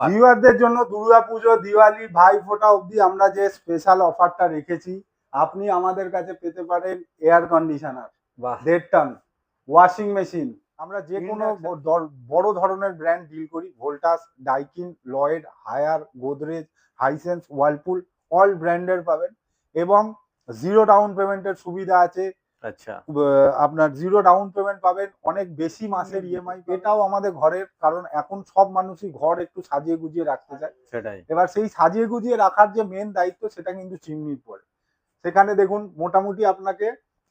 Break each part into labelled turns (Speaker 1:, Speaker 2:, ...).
Speaker 1: ভিউয়ারদের জন্য দুর্গাপুজো দিওয়ালি ভাই ফোটা অবধি আমরা যে স্পেশাল অফারটা রেখেছি আপনি আমাদের কাছে পেতে পারেন এয়ার কন্ডিশনার দেড় টন ওয়াশিং মেশিন আমরা যে কোনো বড় ধরনের ব্র্যান্ড ডিল করি Voltas Daikin Lloyd Haier Godrej Hisense Whirlpool all ব্র্যান্ডের পাবেন। এবং জিরো ডাউন পেমেন্টের সুবিধা আছে
Speaker 2: আচ্ছা।
Speaker 1: আপনার জিরো ডাউন পেমেন্ট পাবেন অনেক বেশি মাসের ইএমআই এটাও আমাদের ঘরের কারণ এখন সব মানুষই ঘর একটু সাজিয়ে গুজিয়ে রাখতে চায়।
Speaker 2: সেটাই।
Speaker 1: এবার সেই সাজিয়ে গুজিয়ে রাখার যে মেন দায়িত্ব সেটা কিন্তু চিমনির পরে। সেখানে দেখুন মোটামুটি আপনাকে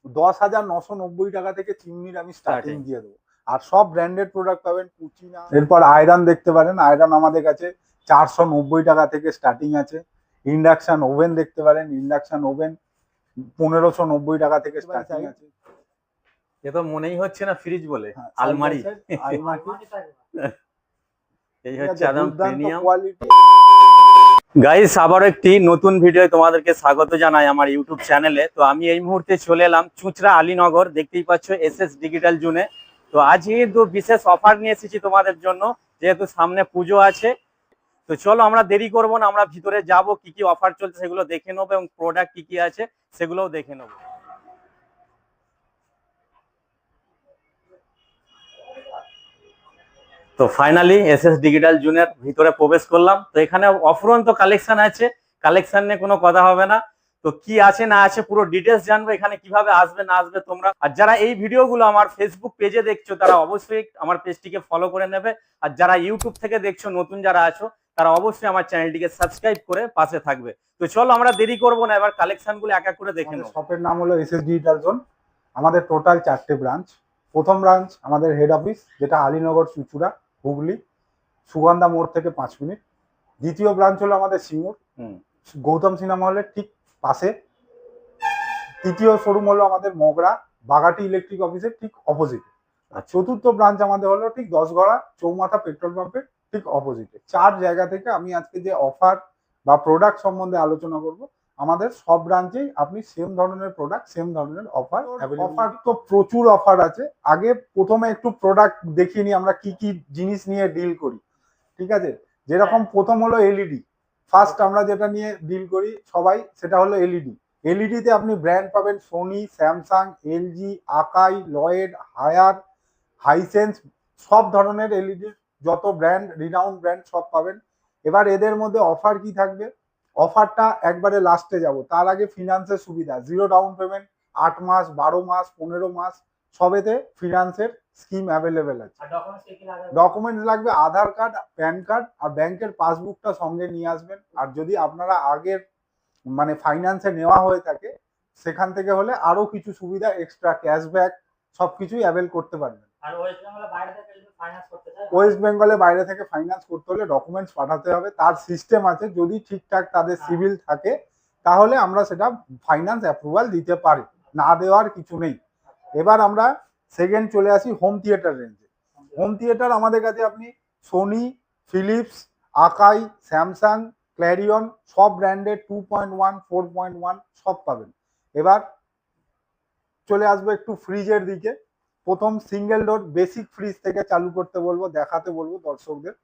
Speaker 1: দশ হাজার নশো নব্বই টাকা থেকে চিমনির আমি স্টার্টিং দিয়ে দেবো। আর সব ব্র্যান্ডেড প্রোডাক্ট পাবেন কুচিনা এরপর আয়রন দেখতে পারেন আয়রন আমাদের কাছে চারশো নব্বই টাকা থেকে স্টার্টিং আছে। ইন্ডাকশন ওভেন দেখতে পারেন ইন্ডাকশন ওভেন পনেরোশো নব্বই টাকা থেকে স্টার্টিং আছে।
Speaker 2: এ তো মনেই হচ্ছে না ফ্রিজ বলে
Speaker 1: হ্যাঁ,
Speaker 2: আলমারি। এই হচ্ছে একদম প্রিমিয়াম
Speaker 1: কোয়ালিটি
Speaker 2: গাইস আবারও একটি নতুন ভিডিও তোমাদেরকে স্বাগত জানাই আমার ইউটিউব চ্যানেলে তো আমি এই মুহূর্তে চলে এলাম চুঁচড়া আলীনগর দেখতেই পাচ্ছ এস এস ডিজিটাল জুনে তো আজ কিন্তু বিশেষ অফার নিয়ে এসেছি তোমাদের জন্য যেহেতু সামনে পুজো আছে তো চলো আমরা দেরি করব না, আমরা ভিতরে যাব, কি কি অফার চলছে সেগুলো দেখে নেব এবং প্রোডাক্ট কি কি আছে সেগুলোও দেখে নেব। তো ফাইনালি এস এস ডিজিটাল জুনের ভিতরে প্রবেশ করলাম। তো এখানে অফুরন্ত কালেকশন আছে কালেকশন নিয়ে কোনো কথা হবে না। তো কি আছে না আছে পুরো ডিটেলস জানব এখানে কীভাবে আসবে না আসবে তোমরা। আর যারা এই ভিডিওগুলো আমার ফেসবুক পেজে দেখছ তারা অবশ্যই আমার পেজটিকে ফলো করে নেবে। আর যারা ইউটিউব থেকে দেখছ নতুন যারা আছো তারা অবশ্যই আমার চ্যানেলটিকে সাবস্ক্রাইব করে পাশে থাকবে। তো চলো আমরা দেরি করব না এবার কালেকশনগুলো এক এক করে দেখে নেব।
Speaker 1: শপের নাম হলো এস এস ডিজিটাল জোন আমাদের টোটাল চারটে ব্রাঞ্চ প্রথম ব্রাঞ্চ আমাদের হেড অফিস যেটা আলীনগর চুচুড়া হুগলি সুগন্ধা মোড় থেকে পাঁচ মিনিট। দ্বিতীয় ব্রাঞ্চ হলো আমাদের সিঙ্গুর।
Speaker 2: হুম।
Speaker 1: গৌতম সিনেমা হলের ঠিক পাশে। তৃতীয় শোরুম হলো আমাদের মগরা বাগাটি ইলেকট্রিক অফিসের ঠিক অপোজিট আর চতুর্থ ব্রাঞ্চ আমাদের হলো ঠিক দশগড়া চৌমাথা পেট্রোল পাম্পের ঠিক অপোজিটে চার জায়গা থেকে আমি আজকে যে অফার বা প্রোডাক্ট সম্বন্ধে আলোচনা করব আমাদের সব ব্রাঞ্চেই আপনি সেম ধরনের প্রোডাক্ট সেম ধরনের অফার অফার তো প্রচুর অফার আছে। আগে প্রথমে একটু প্রোডাক্ট দেখিয়ে নিই আমরা কি কি জিনিস নিয়ে ডিল করি। ঠিক আছে? যেরকম প্রথম হলো এলইডি ফার্স্ট আমরা যেটা নিয়ে ডিল করি সবাই, সেটা হলো এলইডি এলইডিতে আপনি ব্র্যান্ড পাবেন Sony Samsung LG Akai Lloyd Haier Hisense সব ধরনের এলইডির যত ব্র্যান্ড রিনাউন্ড ব্র্যান্ড সব পাবেন। এবার এদের মধ্যে অফার কি থাকবে? অফারটা একবারে লাস্টে যাব। তার আগে ফিনান্সের সুবিধা। জিরো ডাউন পেমেন্ট আট মাস, বারো মাস, পনেরো মাস, সবেতে ফিনান্সের স্কিম অ্যাভেলেবেল আছে। ডকুমেন্টস লাগবে? আধার কার্ড প্যান কার্ড আর ব্যাংকের পাসবুকটা সঙ্গে নিয়ে আসবেন। আর যদি আপনারা আগের মানে ফাইন্যান্সে নেওয়া হয়ে থাকে সেখান থেকে হলে আরও কিছু সুবিধা এক্সট্রা ক্যাশব্যাক সবকিছুই অ্যাভেল করতে পারবেন।
Speaker 3: ওয়েস্ট বেঙ্গলে বাইরে থেকে ফাইন্যান্স করতে চায়
Speaker 1: ওয়েস্ট বেঙ্গলে বাইরে থেকে ফাইন্যান্স করতে হলে ডকুমেন্টস পাঠাতে হবে। তার সিস্টেম আছে যদি ঠিকঠাক তাদের সিভিল থাকে তাহলে আমরা সেটা ফাইন্যান্স অ্যাপ্রুভাল দিতে পারি। না দেওয়ার কিছু নেই। এবার আমরা সেকেন্ড চলে আসি হোম থিয়েটার রেঞ্জে হোম থিয়েটার আমাদের কাছে আপনি Sony Philips Akai Samsung Clarion সব ব্র্যান্ডের two point one four point one সব পাবেন। এবার চলে আসব একটু ফ্রিজের দিকে। প্রথম সিঙ্গেল ডোর বেসিক ফ্রিজ থেকে চালু করতে বলব দেখাতে বলব দর্শকদের।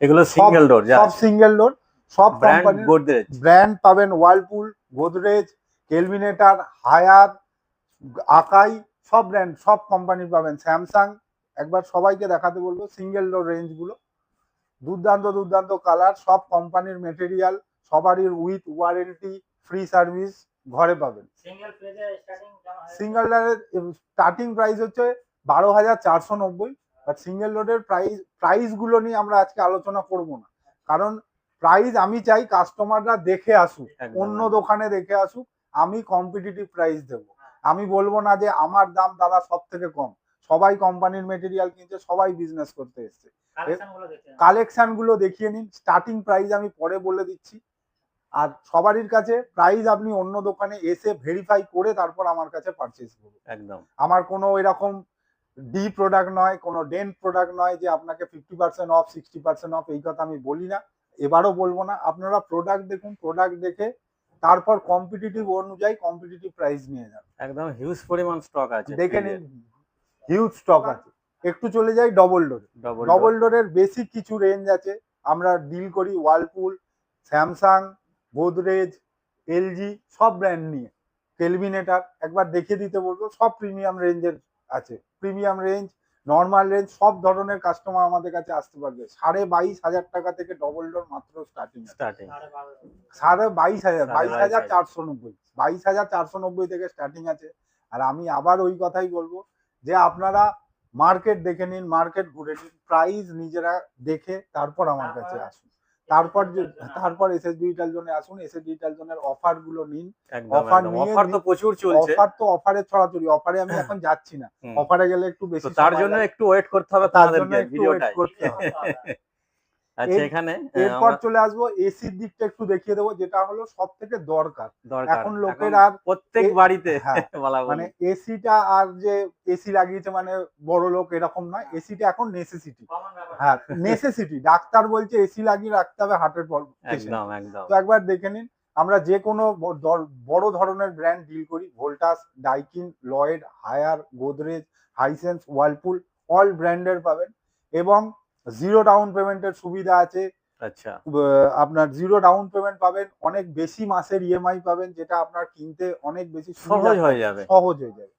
Speaker 2: এগুলো সিঙ্গেল ডোর
Speaker 1: সব সিঙ্গেল ডোর সব কোম্পানির ব্র্যান্ড পাবেন Whirlpool Godrej Kelvinator Haier Akai সব ব্র্যান্ড সব কোম্পানির পাবেন। স্যামসাং একবার সবাইকে দেখাতে বলব সিঙ্গেল ডোর রেঞ্জগুলো দুর্দান্ত দুর্দান্ত কালার সব কোম্পানির মেটেরিয়াল সবারই উইথ ওয়ারেন্টি ফ্রি সার্ভিস ঘরে পাবেন।
Speaker 3: সিঙ্গেল
Speaker 1: ডোরের স্টার্টিং প্রাইস হচ্ছে বারো হাজার চারশো নব্বই। বাট সিঙ্গেল ডোরের প্রাইস প্রাইসগুলো নিয়ে আমরা আজকে আলোচনা করব না। কারণ প্রাইস আমি চাই কাস্টমাররা দেখে আসুক অন্য দোকানে দেখে আসুক আমি কম্পিটিটিভ প্রাইস দেব। আমি বলব না যে আমার দাম দাদা সব থেকে কম। সবাই কোম্পানির মেটেরিয়াল কিনছে সবাই বিজনেস করতে এসছে। কালেকশনগুলো দেখিয়ে নিন স্টার্টিং প্রাইস আমি পরে বলে দিচ্ছি। আর সবারই কাছে প্রাইস আপনি অন্য দোকানে এসে ভেরিফাই করে তারপর আমার কাছে পারচেস করুন।
Speaker 2: একদম।
Speaker 1: আমার কোনো এরকম ডি প্রোডাক্ট নয় কোনো ডেন্ট প্রোডাক্ট নয় যে আপনাকে fifty percent off sixty percent off এই কথা আমি বলি না। এবারও বলব না আপনারা প্রোডাক্ট দেখুন প্রোডাক্ট দেখে তারপর কম্পিটিটিভ অনুযায়ী কম্পিটিটিভ প্রাইস নিয়ে যান
Speaker 2: একদম হিউজ পরিমাণ স্টক আছে
Speaker 1: দেখে নিন। হিউজ স্টক আছে। একটু চলে যাই ডবল ডোর
Speaker 2: ডবল
Speaker 1: ডবল ডোরের বেসিক কিছু রেঞ্জ আছে। আমরা ডিল করি ওয়ালপুল স্যামসাং গোদরেজ এলজি সব ব্র্যান্ড নিয়ে। টেলমিনেটার একবার দেখে দিতে বলব সব প্রিমিয়াম রেঞ্জের আছে। প্রিমিয়াম রেঞ্জ নর্মাল রেঞ্জ সব ধরনের কাস্টমার আমাদের কাছে আসতে পারবে। সাড়ে বাইশ হাজার টাকা থেকে ডবল ডোর মাত্র স্টার্টিং
Speaker 2: স্টার্টিং
Speaker 3: সাড়ে
Speaker 1: বাইশ হাজার বাইশ হাজার। চারশো নব্বই। বাইশ হাজার চারশো নব্বই থেকে স্টার্টিং আছে। আর আমি আবার ওই কথাই বলব যে আপনারা মার্কেট দেখে নিন মার্কেট ঘুরে নিন প্রাইস নিজেরা দেখে তারপর আমার কাছে আসুন। তারপর যে- তারপর এসএস এস ডিজিটাল জোনে আসুন এসএস এস ডিজিটাল জোনের অফারগুলো নিন অফার
Speaker 2: অফার তো প্রচুর চলছে।
Speaker 1: অফার তো অফারে ছড়াছড়ি। অফারে আমি এখন যাচ্ছি না। অফারে গেলে একটু বেশি
Speaker 2: তার জন্য একটু ওয়েট করতে হবে
Speaker 1: একটু
Speaker 2: ভিডিওটাই। আচ্ছা এখানে
Speaker 1: এরপর চলে আসব এসির দিকটা একটু দেখিয়ে দেবো যেটা হলো সব থেকে দরকার। এখন লোকের আর
Speaker 2: প্রত্যেক বাড়িতে
Speaker 1: হ্যাঁ, মানে এসিটা আর যে এসি লাগিয়েছে মানে বড় লোক এরকম নয় এসিটা এখন নেসেসিটি হ্যাঁ নেসেসিটি ডাক্তার বলছে এসি লাগিয়ে রাখতে হবে হার্টের
Speaker 2: একদম
Speaker 1: তো একবার দেখে নিন আমরা যে কোনো বড় ধরনের ব্র্যান্ড ডিল করি Voltas Daikin Lloyd Haier Godrej Hisense Whirlpool all ব্র্যান্ডের পাবেন। এবং জিরো ডাউন পেমেন্টের সুবিধা আছে।
Speaker 2: আচ্ছা।
Speaker 1: আপনার জিরো ডাউন পেমেন্ট পাবেন অনেক বেশি মাসের ইএমআই পাবেন যেটা আপনার কিনতে অনেক বেশি
Speaker 2: সহজ হয়ে যাবে।
Speaker 1: সহজ হয়ে যাবে।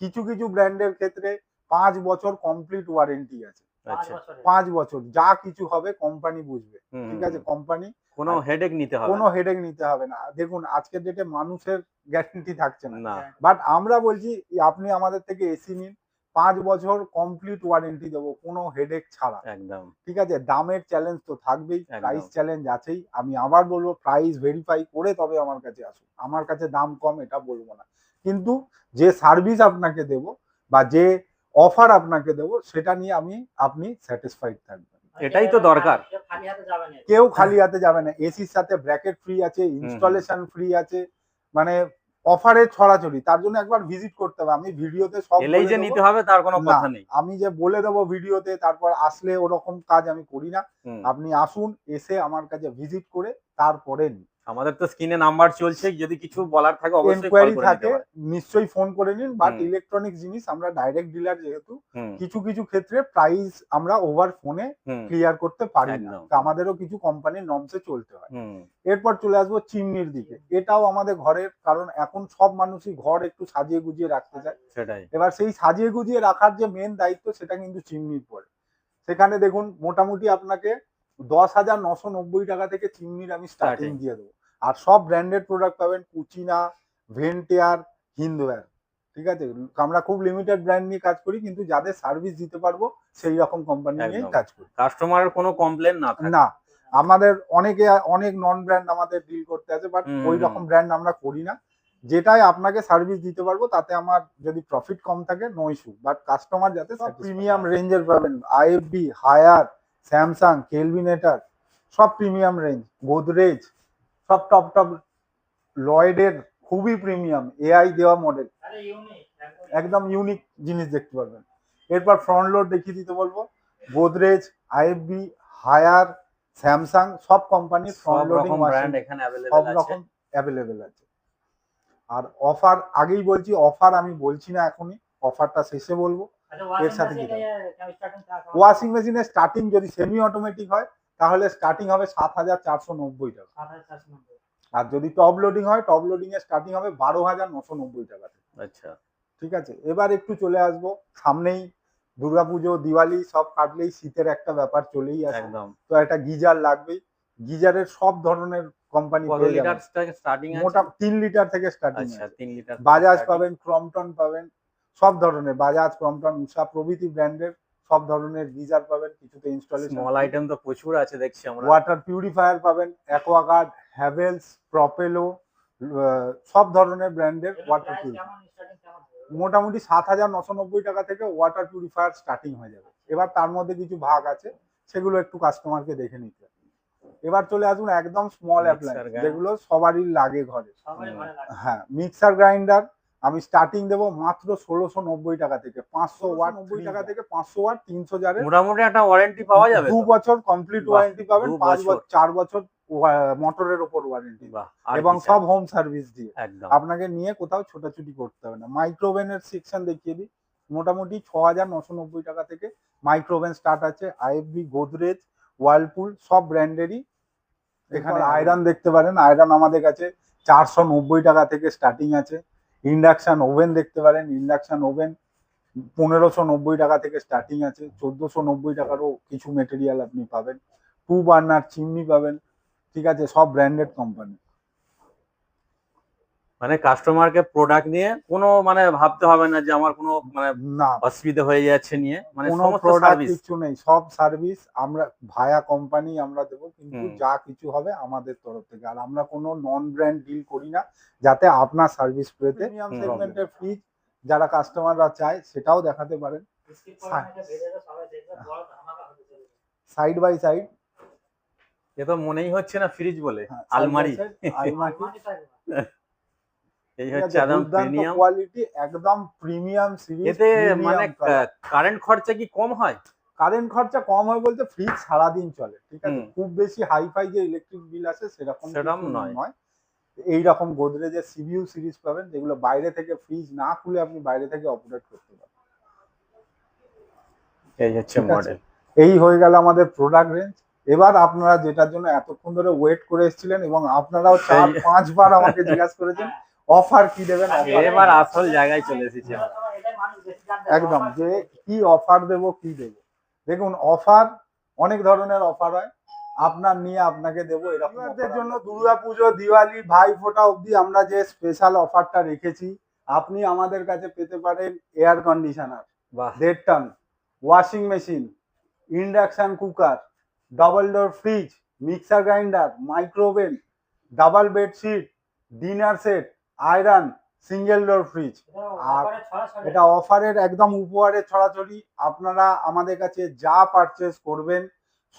Speaker 1: কিছু কিছু ব্র্যান্ডের ক্ষেত্রে পাঁচ বছর কমপ্লিট ওয়ারেন্টি আছে।
Speaker 3: পাঁচ
Speaker 2: আচ্ছা।
Speaker 3: বছরে।
Speaker 1: পাঁচ বছর যা কিছু হবে কোম্পানি বুঝবে। ঠিক আছে কোম্পানি
Speaker 2: কোনো হেডেক নিতে হবে
Speaker 1: কোনো। হেডেক নিতে হবে না। দেখুন আজকের ডেটে মানুষের গ্যারান্টি থাকছে না। বাট আমরা বলছি আপনি আমাদের থেকে এসি নিন পাঁচ বছর কমপ্লিট ওয়ারেন্টি দেবো কোনো হেডেক ছাড়া।
Speaker 2: একদম।
Speaker 1: ঠিক আছে? দামের চ্যালেঞ্জ তো থাকবেই প্রাইস চ্যালেঞ্জ আছেই। আমি আবার বলব প্রাইস ভেরিফাই করে তবে আমার কাছে আসুন। আমার কাছে দাম কম এটা বলব না। কিন্তু যে সার্ভিস আপনাকে দেব বা যে অফার আপনাকে দেব সেটা নিয়ে আমি আপনি স্যাটিসফাইড থাকবেন।
Speaker 2: এটাই তো দরকার।
Speaker 3: কেউ খালি হাতে যাবে না।
Speaker 1: কেউ খালি হাতে যাবে না। এসির সাথে ব্র্যাকেট ফ্রি আছে ইনস্টলেশন ফ্রি আছে। মানে অফারের ছড়াছড়ি তার জন্য একবার ভিজিট করতে হবে। আমি ভিডিওতে সব
Speaker 2: এলেই যে নিতে হবে তার কোনো কথা নেই।
Speaker 1: আমি যে বলে দেবো ভিডিওতে তারপর আসলে ওরকম কাজ আমি করি না। আপনি আসুন এসে আমার কাছে ভিজিট করে তারপরে নিন।
Speaker 2: আমাদের তো স্ক্রিনে নাম্বার চলছে যদি কিছু বলার থাকে অবশ্যই
Speaker 1: থাকে নিশ্চয়ই ফোন করে নিন বাট ইলেকট্রনিক জিনিস আমরা ডাইরেক্ট ডিলার যেহেতু কিছু কিছু ক্ষেত্রে প্রাইস আমরা ওভার ফোনে ক্লিয়ার করতে পারি না। আমাদেরও কিছু কোম্পানির নমসে চলতে হয়। এরপর চলে আসব চিমনির দিকে। এটাও আমাদের ঘরের কারণ এখন সব মানুষই ঘর একটু সাজিয়ে গুজিয়ে রাখতে চায়।
Speaker 2: সেটাই।
Speaker 1: এবার সেই সাজিয়ে গুজিয়ে রাখার যে মেন দায়িত্ব সেটা কিন্তু চিমনির পরে। সেখানে দেখুন মোটামুটি আপনাকে দশ হাজার নশো নব্বই টাকা থেকে চিমনির আমি স্টার্টিং. দিয়ে দেবো। আর সব ব্র্যান্ডেড প্রোডাক্ট পাবেন কুচিনা ভেন্টিয়ার হিন্দওয়্যার ঠিক আছে? আমরা খুব লিমিটেড ব্র্যান্ড নিয়ে কাজ করি কিন্তু যাদের সার্ভিস দিতে পারব সেই রকম কোম্পানি
Speaker 2: একদম।
Speaker 1: কাজ করি।
Speaker 2: কাস্টমারের কোনো কমপ্লেন না
Speaker 1: না আমাদের অনেকে অনেক নন ব্র্যান্ড আমাদের ডিল করতে আছে বাট ওই রকম ব্র্যান্ড আমরা করি না। যেটাই আপনাকে সার্ভিস দিতে পারব তাতে আমার যদি প্রফিট কম থাকে নো ইস্যু বাট কাস্টমার যাতে প্রিমিয়াম রেঞ্জের পাবেন। আইএফবি হায়ার স্যামসাং কেলভিনেটার সব প্রিমিয়াম রেঞ্জ গোদরেজ সব টপ টপ লয়েডের খুবই প্রিমিয়াম এআই দেওয়া মডেল
Speaker 3: একদম
Speaker 1: ইউনিক জিনিস দেখতে পারবেন। এরপর ফ্রন্ট লোড দেখিয়ে দিতে বলব। গোদরেজ আইএফবি হায়ার স্যামসাং সব কোম্পানির ফ্রন্ট লোডিং সব রকম অ্যাভেলেবেল আছে। আর অফার আগেই বলছি অফার আমি বলছি না এখনই অফারটা শেষে বলব। এর
Speaker 3: washing
Speaker 1: সাথে? ওয়াশিং মেশিনের স্টার্টিং যদি সেমি অটোমেটিক হয় তাহলে স্টার্টিং হবে সাত হাজার চারশো নব্বই টাকা। আর যদি টপ লোডিং হয় টপ লোডিং এর স্টার্টিং হবে বারো হাজার নশো নব্বই টাকা।
Speaker 2: আচ্ছা।
Speaker 1: ঠিক আছে? এবার একটু চলে আসব। সামনেই দুর্গাপুজো দিওয়ালি সব কাটলেই শীতের একটা ব্যাপার চলেই আসে।
Speaker 2: একদম।
Speaker 1: তো একটা গিজার লাগবেই। গিজারের সব ধরনের কোম্পানি
Speaker 2: কত লিটার স্টার্টিং আছে?
Speaker 1: মোটা তিন লিটার থেকে স্টার্টিং
Speaker 2: আচ্ছা
Speaker 1: বাজাজ পাবেন ক্রমটন পাবেন সব ধরনের বাজাজ ক্রমটন উষা প্রভৃতি ব্র্যান্ডের সব ধরনের গিজার পাবেন কিছুতে ইনস্টলেশন
Speaker 2: স্মল আইটেম তো প্রচুর আছে দেখছি আমরা
Speaker 1: ওয়াটার পিউরিফায়ার পাবেন অ্যাকোয়াগার্ড হ্যাভেলস প্রপেলো সব ধরনের ব্র্যান্ডের ওয়াটার পিউরিফায়ার? মোটামুটি সাত হাজার নশো নব্বই টাকা থেকে ওয়াটার পিউরিফায়ার স্টার্টিং হয়ে যাবে এবার তার মধ্যে কিছু ভাগ আছে সেগুলো একটু কাস্টমারকে দেখে নিতে হবে। এবার চলে আসুন একদম স্মল অ্যাপ্লায়েন্স। যেগুলো সবারই লাগে ঘরে
Speaker 3: সবারই
Speaker 2: হুম।
Speaker 3: লাগে।
Speaker 1: হ্যাঁ মিক্সার গ্রাইন্ডার আমি স্টার্টিং দেবো মাত্র ষোলোশো নব্বই টাকা থেকে পাঁচশো ওয়াট নব্বই টাকা থেকে পাঁচশো ওয়াট তিনশো জারের
Speaker 2: মোটামুটি একটা ওয়ারেন্টি পাওয়া যাবে
Speaker 1: দু বছর কমপ্লিট ওয়ারেন্টি পাবেন পাঁচ
Speaker 2: বছর।
Speaker 1: বছর চার বছর মোটরের ওপর ওয়ারেন্টি এবং সব হোম সার্ভিস দিয়ে। আপনাকে নিয়ে কোথাও ছোটাছুটি করতে হবে না। মাইক্রোওভেনের সেকশন দেখিয়ে দিই। মোটামুটি ছ হাজার নশো নব্বই টাকা থেকে মাইক্রোওভেন স্টার্ট আছে। আইএফবি গোদরেজ ওয়ার্লপুল সব ব্র্যান্ডেরই এখানে আয়রন দেখতে পারেন। আয়রন আমাদের কাছে চারশো নব্বই টাকা থেকে স্টার্টিং আছে। ইন্ডাকশন ওভেন দেখতে পারেন ইন্ডাকশান ওভেন পনেরোশো নব্বই টাকা থেকে স্টার্টিং আছে, চোদ্দোশো নব্বই টাকারও কিছু মেটেরিয়াল আপনি পাবেন। টু বার্নার চিমনি পাবেন, ঠিক আছে, সব ব্র্যান্ডেড কোম্পানি
Speaker 2: মানে কাস্টমারকে প্রোডাক্ট নিয়ে কোনো মানে ভাবতে হবে না যে আমার কোনো মানে
Speaker 1: না।
Speaker 2: অসুবিধা হয়ে যাচ্ছে নিয়ে। মানে
Speaker 1: কোনো
Speaker 2: সমস্ত
Speaker 1: প্রোডাক্ট
Speaker 2: সার্ভিস
Speaker 1: কিছু নেই। সব সার্ভিস আমরা ভায়া কোম্পানি আমরা দেবো কিন্তু যা কিছু হবে আমাদের তরফ থেকে। আর আমরা কোনো নন ব্র্যান্ড ডিল করি না যাতে আপনার সার্ভিস পেতে সেগমেন্টের ফ্রিজ যারা কাস্টমাররা চায় সেটাও দেখাতে পারেন। সাইড বাই সাইড
Speaker 2: এ তো মনেই হচ্ছে না ফ্রিজ বলে। আলমারি।
Speaker 1: আলমারি।
Speaker 3: থাকবে
Speaker 2: এই হচ্ছে একদম প্রিমিয়াম
Speaker 1: কোয়ালিটি একদম প্রিমিয়াম সিরিজ
Speaker 2: এতে মানে কারেন্ট খরচা কি কম হয়?
Speaker 1: কারেন্ট খরচা কম হয় বলতে ফ্রিজ সারাদিন চলে ঠিক আছে? খুব বেশি হাইফাই যে ইলেকট্রিক বিল আছে সেরকম
Speaker 2: সেরকম নয়।
Speaker 1: এইরকম গোদরেজের সিবিইউ সিরিজ পাবেন যেগুলো বাইরে থেকে ফ্রিজ না খুলে আপনি বাইরে থেকে অপারেট করতে পারেন
Speaker 2: এই হচ্ছে মডেল
Speaker 1: এই হয়ে গেল আমাদের প্রোডাক্ট রেঞ্জ এবার আপনারা যেটার জন্য এতক্ষণ ধরে ওয়েট করে এসেছিলেন এবং আপনারাও চার পাঁচবার আমাকে জিজ্ঞাসা করেছেন অফার কি দেবেন?
Speaker 2: এবার আসল জায়গায় চলে এসেছি
Speaker 1: একদম যে কি অফার দেব কি দেব? দেখুন অফার অনেক ধরনের অফার হয়। আপনার নিয়ে আপনাকে দেবো এরকমদের জন্য দুর্গা পুজো দিওয়ালি ভাই ফোটা অবধি আমরা যে স্পেশাল অফারটা রেখেছি আপনি আমাদের কাছে পেতে পারেন এয়ার কন্ডিশনার দেড় ton washing machine induction cooker double door fridge mixer grinder micro oven double bedsheet dinner set iron single door fridge আর এটা অফারের একদম উপহারে ছড়াছড়ি। আপনারা আমাদের কাছে যা পারচেস করবেন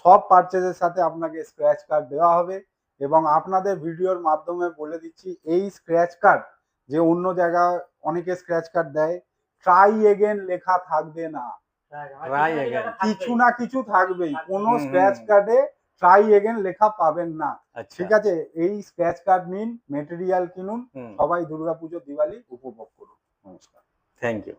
Speaker 1: সব পারচেজের সাথে আপনাকে স্ক্র্যাচ কার্ড দেওয়া হবে। এবং আপনাদের ভিডিওর মাধ্যমে বলে দিচ্ছি এই স্ক্র্যাচ কার্ড যে অন্য জায়গায় অনেকে স্ক্র্যাচ কার্ড দেয় ট্রাই এগেন লেখা থাকবে না। কিছু না কিছু থাকবেই। কোনো স্ক্র্যাচ কার্ডে ট্রাই এগেন লেখা পাবেন না।
Speaker 2: আচ্ছা।
Speaker 1: ঠিক আছে? এই স্ক্র্যাচ কার্ড নিন মেটেরিয়াল কিনুন সবাই দুর্গাপুজো দিওয়ালি উপভোগ করুন। নমস্কার।
Speaker 2: Thank you